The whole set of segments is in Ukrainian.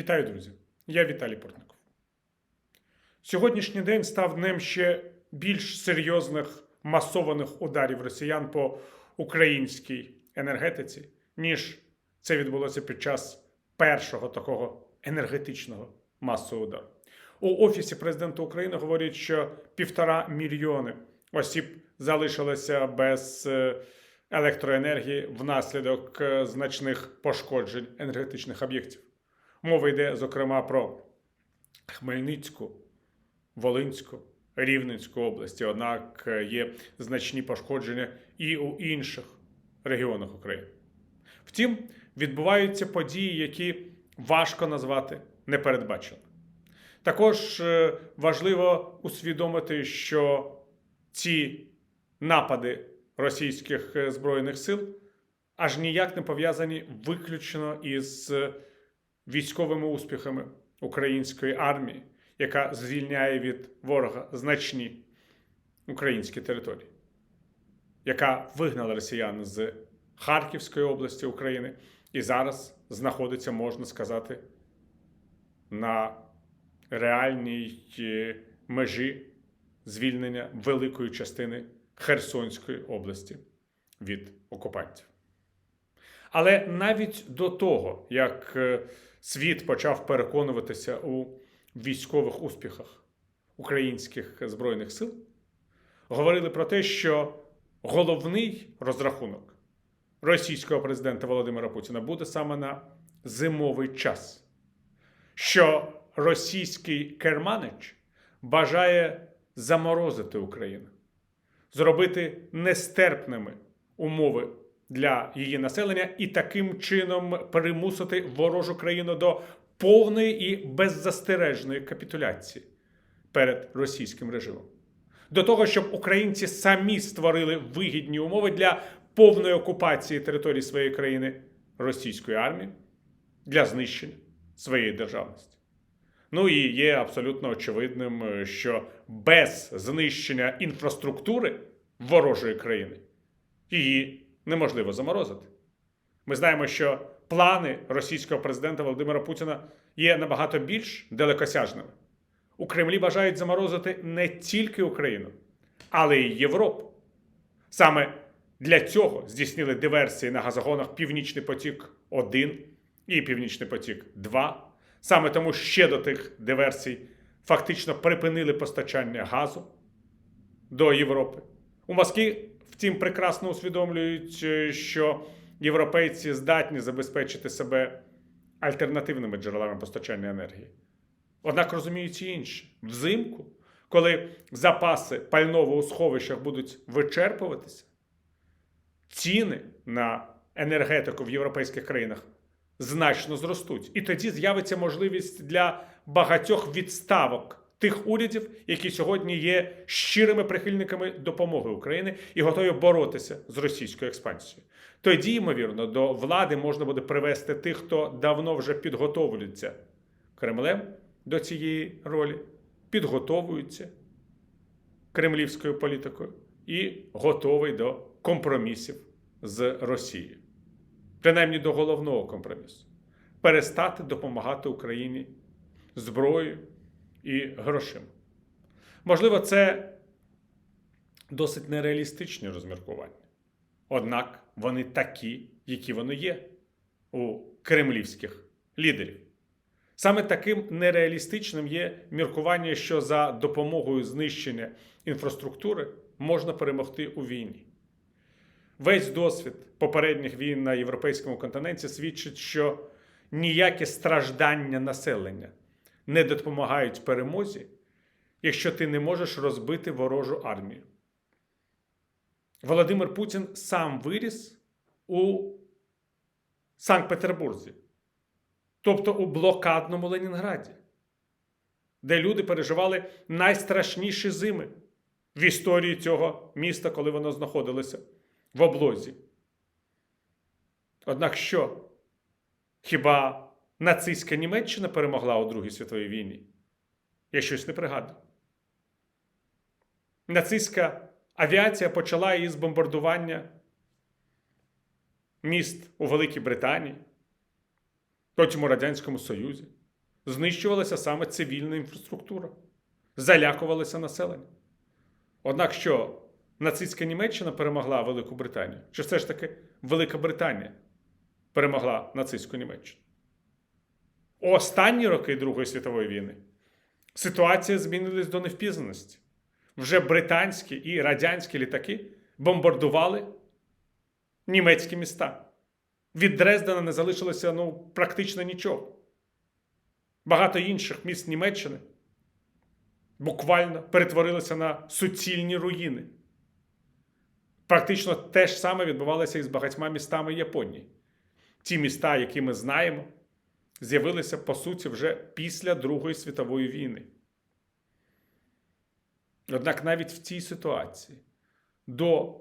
Вітаю, друзі! Я Віталій Портников. Сьогоднішній день став днем ще більш серйозних масованих ударів росіян по українській енергетиці, ніж це відбулося під час першого такого енергетичного масового удару. У Офісі президента України говорять, що півтора мільйони осіб залишилося без е, електроенергії внаслідок е, значних пошкоджень енергетичних об'єктів. Мова йде, зокрема, про Хмельницьку, Волинську, Рівненську області. Однак е, є значні пошкодження і у інших регіонах України. Втім, відбуваються події, які важко назвати непередбаченими. Також е, важливо усвідомити, що ці напади російських е, збройних сил аж ніяк не пов'язані виключно із військовими успіхами української армії, яка звільняє від ворога значні українські території, яка вигнала росіян з Харківської області України і зараз знаходиться, можна сказати, на реальній е, межі звільнення великої частини Херсонської області від окупантів. Але навіть до того, як е, світ почав переконуватися у військових успіхах українських збройних сил, говорили про те, що головний розрахунок російського президента Володимира Путіна буде саме на зимовий час, що російський керманич бажає заморозити Україну, зробити нестерпними умови для її населення і таким чином примусити ворожу країну до повної і беззастережної капітуляції перед російським режимом. До того, щоб українці самі створили вигідні умови для повної окупації території своєї країни російської армії для знищення своєї державності. Ну і є абсолютно очевидним, е, що без знищення інфраструктури ворожої країни її неможливо заморозити. Ми знаємо, що плани російського президента Володимира Путіна є набагато більш далекосяжними. У Кремлі бажають заморозити не тільки Україну, але й Європу. Саме для цього здійснили диверсії на газогонах Північний потік 1 і Північний потік 2. Саме тому ще до тих диверсій фактично припинили постачання газу до Європи. У Москві, втім, прекрасно усвідомлюють, е, що європейці здатні забезпечити себе альтернативними джерелами постачання енергії. Однак розуміють і інше. Взимку, коли запаси пального у сховищах будуть вичерпуватися, ціни на енергетику в європейських країнах значно зростуть. І тоді з'явиться можливість для багатьох відставок тих урядів, які сьогодні є щирими прихильниками допомоги України і готові боротися з російською експансією. Тоді, ймовірно, до влади можна буде привести тих, хто давно вже підготовлюється Кремлем до цієї ролі, підготовуються кремлівською політикою і готовий до компромісів з Росією. Принаймні до головного компромісу перестати допомагати Україні зброєю і грошима. Можливо, це досить нереалістичні розміркування. Однак вони такі, які вони є у кремлівських лідерів. Саме таким нереалістичним є міркування, що за допомогою знищення інфраструктури можна перемогти у війні. Весь досвід попередніх війн на європейському континенті свідчить, що ніякі страждання населення не допомагають перемозі, якщо ти не можеш розбити ворожу армію. Володимир Путін сам виріс у Санкт-Петербурзі, тобто у блокадному Ленінграді, де люди переживали найстрашніші зими в історії цього міста, коли воно знаходилося в облозі. Однак що? Хіба нацистська Німеччина перемогла у Другій світовій війні? Я щось не пригадую. Нацистська авіація почала із бомбардування міст у Великій Британії, потім у Радянському Союзі. знищувалася саме цивільна інфраструктура, залякувалося населення. Однак що нацистська Німеччина перемогла Велику Британію? Чи все ж таки Велика Британія перемогла нацистську Німеччину? Останні роки Другої світової війни ситуація змінилась до невпізнаності. Вже британські і радянські літаки бомбардували німецькі міста. Від Дрездена не залишилося ну, практично нічого. Багато інших міст Німеччини буквально перетворилися на суцільні руїни. Практично те ж саме відбувалося і з багатьма містами Японії. Ті міста, які ми знаємо, з'явилися по суті вже після Другої світової війни. Однак навіть в цій ситуації до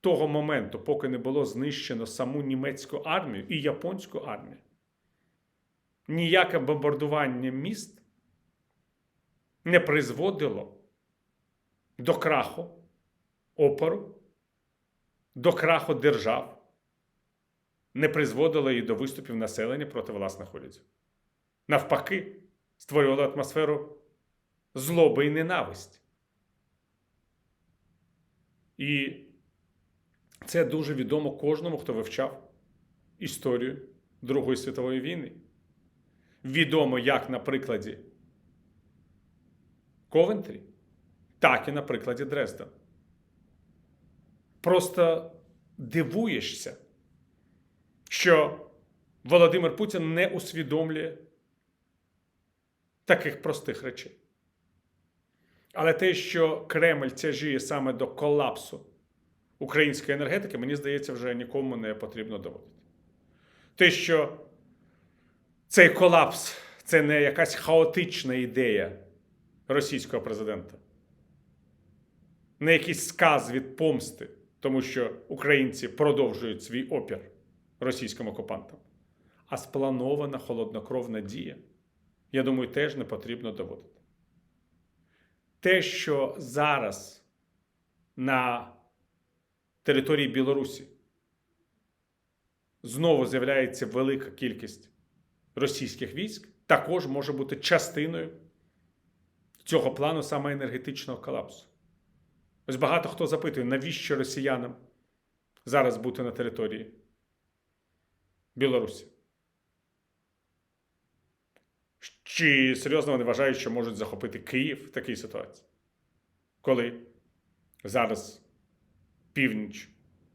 того моменту, поки не було знищено саму німецьку армію і японську армію, ніяке бомбардування міст не призводило до краху опору, до краху держав, не призводило і до виступів населення проти власних урядів. Навпаки, створювало атмосферу злоби і ненависті. І це дуже відомо кожному, хто вивчав історію Другої світової війни. Відомо як на прикладі Ковентрі, так і на прикладі Дрездена. Просто дивуєшся, що Володимир Путін не усвідомлює таких простих речей. Але те, що Кремль тяжіє саме до колапсу української енергетики, мені здається, вже нікому не потрібно доводити. Те, що цей колапс це не якась хаотична ідея російського президента, не якийсь сказ від помсти, тому що українці продовжують свій опір російським окупантам, а спланована холоднокровна дія, я думаю, теж не потрібно доводити. Те, що зараз на території Білорусі знову з'являється велика кількість російських військ, також може бути частиною цього плану саме енергетичного колапсу. Ось багато хто запитує, навіщо росіянам зараз бути на території Білорусі? Чи серйозно вони вважають, що можуть захопити Київ в такій ситуації? Коли зараз північ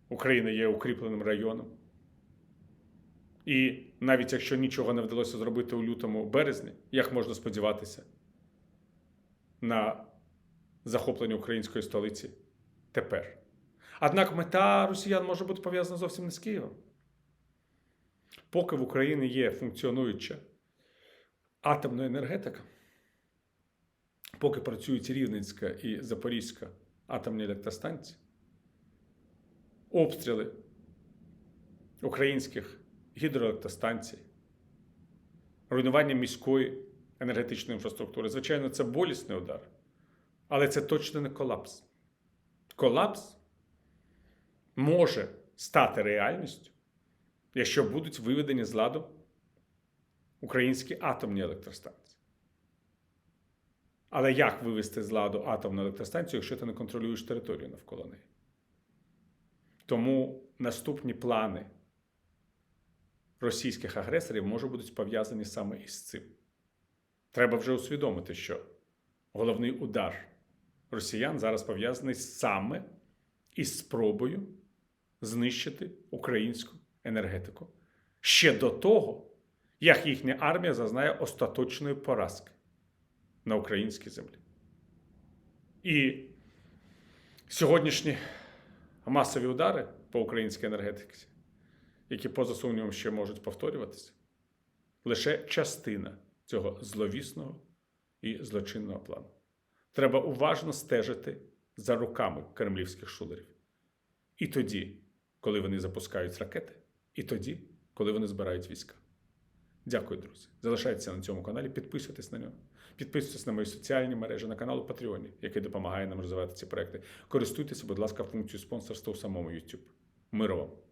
України є укріпленим районом? І навіть якщо нічого не вдалося зробити у лютому березні, як можна сподіватися на захоплення української столиці тепер? Однак мета росіян може бути пов'язана зовсім не з Києвом. Поки в Україні є функціонуюча атомна енергетика, поки працюють Рівненська і Запорізька атомні електростанції, обстріли українських гідроелектростанцій, руйнування міської енергетичної інфраструктури. Звичайно, це болісний удар, але це точно не колапс. Колапс може стати реальністю, якщо будуть виведені з ладу українські атомні електростанції. Але як вивести з ладу атомну електростанцію, якщо ти не контролюєш територію навколо неї? Тому наступні плани російських агресорів можуть бути пов'язані саме із цим. Треба вже усвідомити, що головний удар росіян зараз пов'язаний саме із спробою знищити українську енергетику ще до того, як їхня армія зазнає остаточної поразки на українській землі. І сьогоднішні масові удари по українській енергетиці, які поза сумнівом ще можуть повторюватися, лише частина цього зловісного і злочинного плану. Треба уважно стежити за руками кремлівських шулерів. І тоді, коли вони запускають ракети, і тоді, коли вони збирають війська. Дякую, друзі. Залишайтеся на цьому каналі, підписуйтесь на нього. Підписуйтесь на мої соціальні мережі, на канал у Патреоні, який допомагає нам розвивати ці проекти. Користуйтеся, будь ласка, функцією спонсорства у самому YouTube. Миру вам!